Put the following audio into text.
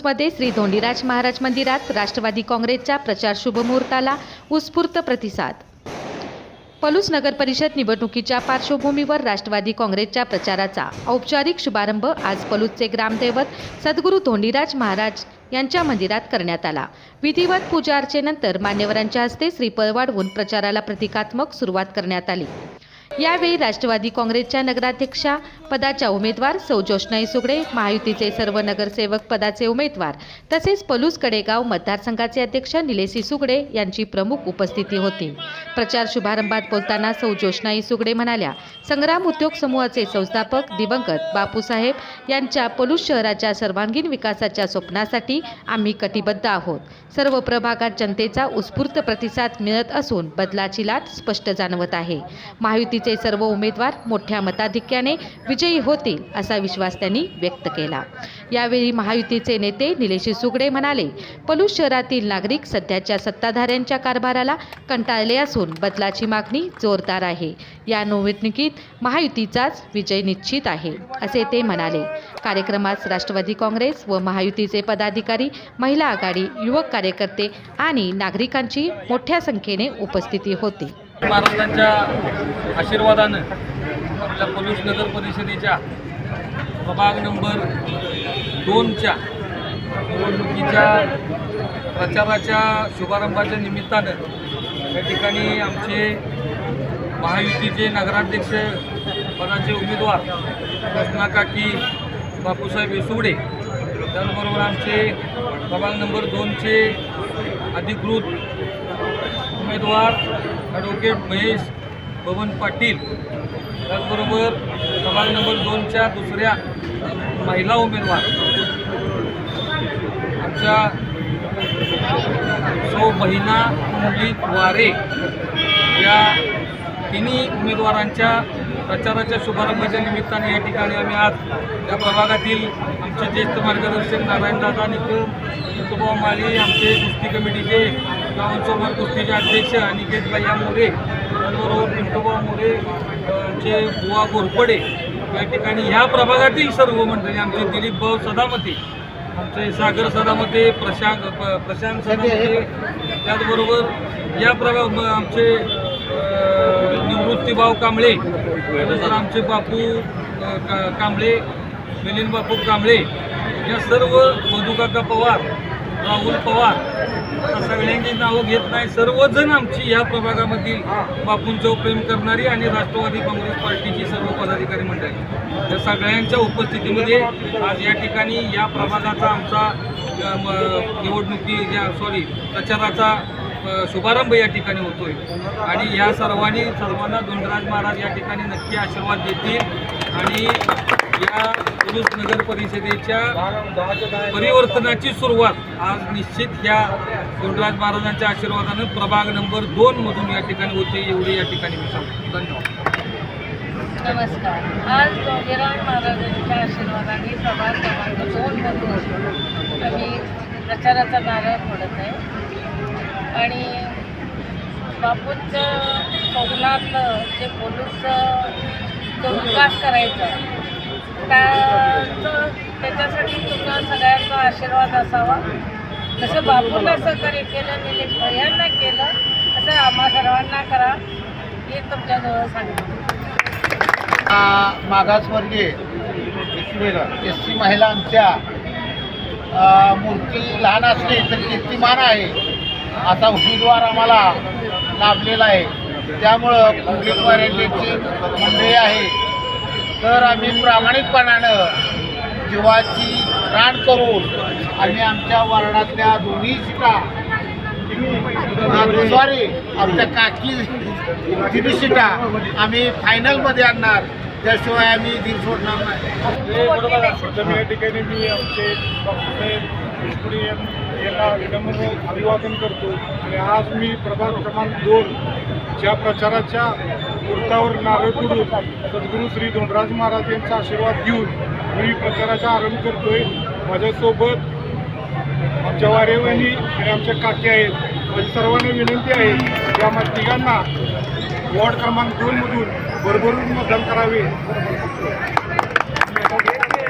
हाऊसमध्ये श्री धोंडीराज महाराज मंदिरात राष्ट्रवादी काँग्रेसच्या प्रचार शुभमुहूर्ताला उत्स्फूर्त प्रतिसाद. पलूस नगर परिषद निवडणुकीच्या पार्श्वभूमीवर राष्ट्रवादी काँग्रेसच्या प्रचाराचा औपचारिक शुभारंभ आज पलूसचे ग्रामदैवत सद्गुरू धोंडीराज महाराज यांच्या मंदिरात करण्यात आला. विधिवत पूजा अर्चेनंतर मान्यवरांच्या हस्ते श्रीफळ वाढवून प्रचाराला प्रतिकात्मक सुरुवात करण्यात आली. यावेळी राष्ट्रवादी काँग्रेसच्या नगराध्यक्षा पदाच्या उमेदवार सौ जोशनाई सुगडे महायुतीचे सर्व नगरसेवक पदाचे उमेदवार तसेच पलूस कडेगाव मतदारसंघाचे अध्यक्ष निलेसी सुगडे यांची प्रमुख उपस्थिती होती. प्रचार शुभारंभात बोलताना सौ जोशनाई सुगडे म्हणाल्या संग्राम उद्योग समूहाचे संस्थापक दिवंगत बापूसाहेब यांच्या पलूस शहराच्या सर्वांगीण विकासाच्या स्वप्नासाठी आम्ही कटिबद्ध आहोत. सर्व प्रभागात जनतेचा उत्स्फूर्त प्रतिसाद मिळत असून बदलाची लाट स्पष्ट जाणवत आहे. महायुती महायुतीचे सर्व उमेदवार मोठ्या मताधिक्याने विजयी होतील असा विश्वास त्यांनी व्यक्त केला. यावेळी महायुतीचे नेते निलेश सुगडे म्हणाले पलूस शहरातील नागरिक सध्याच्या सत्ताधाऱ्यांच्या कारभाराला कंटाळले असून बदलाची मागणी जोरदार आहे. या निवडणुकीत महायुतीचाच विजय निश्चित आहे असे ते म्हणाले. कार्यक्रमास राष्ट्रवादी काँग्रेस व महायुतीचे पदाधिकारी महिला आघाडी युवक कार्यकर्ते आणि नागरिकांची मोठ्या संख्येने उपस्थिती होती. महाराजांच्या आशीर्वादानं आपल्या पोलीस नगर परिषदेच्या प्रभाग नंबर दोनच्या निवडणुकीच्या प्रचाराच्या शुभारंभाच्या निमित्तानं या ठिकाणी आमचे महायुतीचे नगराध्यक्ष पदाचे उमेदवार कृष्णाकाकी बापूसाहेब येसुगडे त्याचबरोबर आमचे प्रभाग नंबर दोनचे अधिकृत उमेदवार ॲडव्होकेट महेश बबन पाटील. त्याचबरोबर प्रभाग नंबर दोनच्या दुसऱ्या महिला उमेदवार. आमच्या सौ महिना मुली वारे या तिन्ही उमेदवारांच्या प्रचाराच्या शुभारंभाच्या निमित्ताने या ठिकाणी आम्ही आज या प्रभागातील आमचे ज्येष्ठ मार्गदर्शक नारायणदादा निकम तुकोबा माळी आमचे कुस्ती कमिटीचे गावांसोबत कुस्तीचे अध्यक्ष अनिकेत भैया मोरे त्याचबरोबर पिंटोबा मोरे चे बुवा घोरपडे या ठिकाणी ह्या प्रभागातील सर्व मंडळी आमचे दिलीप भाऊ सदामते आमचे सागर सदामते प्रशांत प- प्रशांत सदामते त्याचबरोबर या प्रभाग आमचे निवृत्तीभाव निवृत्तीभाऊ कांबळे त्यानंतर आमचे बापू का- कांबळे मिलिंद बापू कांबळे या सर्व मधुकाका पवार राहुल पवार आता सगळ्यांची नावं घेत नाही. सर्वजण आमची या प्रभागामधील बापूंचं प्रेम करणारी आणि राष्ट्रवादी काँग्रेस पार्टीची सर्व पदाधिकारी मंडळी. या सगळ्यांच्या उपस्थितीमध्ये आज या ठिकाणी या प्रभागाचा आमचा म- निवडणुकी या सॉरी प्रचाराचा शुभारंभ या ठिकाणी होतोय. आणि या सर्वांनी सर्वांना धोंडराज महाराज या ठिकाणी नक्की आशीर्वाद देतील. आणि या पुरुष नगर परिषदेच्या परिवर्तनाची सुरुवात आज निश्चित ह्या धोंडराज महाराजांच्या आशीर्वादानं प्रभाग नंबर दोन मधून या ठिकाणी होते एवढी या ठिकाणी मी सांगतो. धन्यवाद. नमस्कार. आज जोगीराम महाराजांच्या आशीर्वादाने प्रभाग क्रमांक दोनमधून आम्ही प्रचाराचा नारळ फोडत आहे. आणि बापूंचं स्वप्नातलं जे पोलूसचं जो विकास करायचा त्याचं त्याच्यासाठी तुमचा सगळ्यांचा आशीर्वाद असावा. जसं बापूंना सहकार्य केलं निलेश भैयांना केलं तसं आम्हा सर्वांना करा. हे तुमच्याजवळ सांगतो. मागासवर्गीय एस सी महिलांच्या मूर्ती लहान असली तरी कीर्तिमान आहे. असा उमेदवार आम्हाला लाभलेला आहे. त्यामुळं कुंडलिक मराठीची मंडळी आहे. तर आम्ही प्रामाणिकपणानं जीवाची राण करून आम्ही आमच्या वार्डातल्या दोन्ही सीटा सॉरी आमच्या काकी तिन्ही सीटा आम्ही फायनलमध्ये आणणार. त्याशिवाय आम्ही दिन सोडणार नाही. या ठिकाणी मी आमचे डॉक्टर विनम्र अभिवादन करतो. आणि आज मी प्रभाग क्रमांक दोन ज्या प्रचाराच्या वृत्तावर नारळ फोडून सद्गुरू श्री धोंडराज महाराज यांचा आशीर्वाद घेऊन मी प्रचाराचा आरंभ करतोय. माझ्यासोबत आमच्या वारेवणी आणि आमच्या काकी आहेत. माझी सर्वांना विनंती आहे की आम्हा तिघांना वॉर्ड क्रमांक दोनमधून भरभरून मतदान करावे.